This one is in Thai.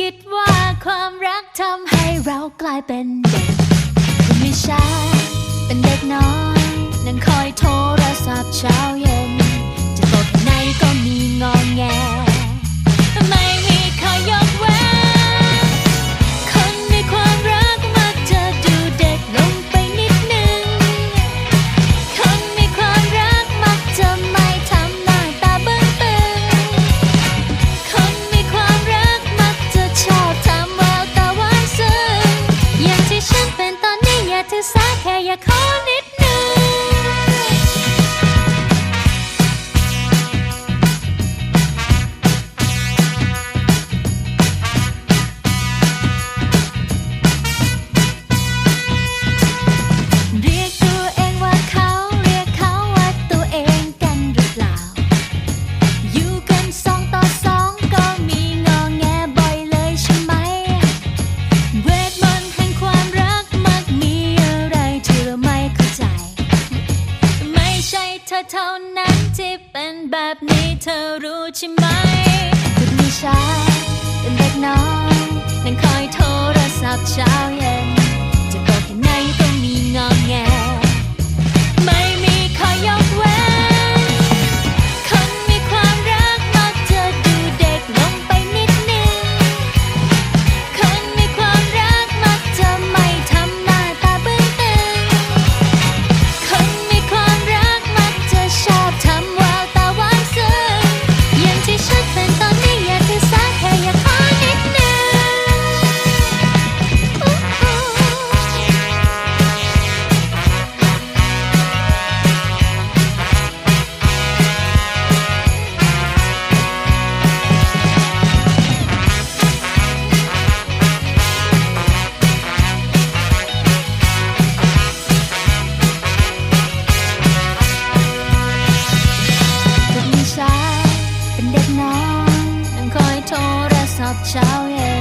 คิดว่าความรักทำให้เรากลายเป็นเด็กไม่ใช่เป็นเด็กน้อย เธอเท่านั้นที่เป็นแบบนี้เธอรู้ใช่ไหมทุกมีชาเป็นเด็กน้องนั่งคอยโทรศัพท์เช้า 好皎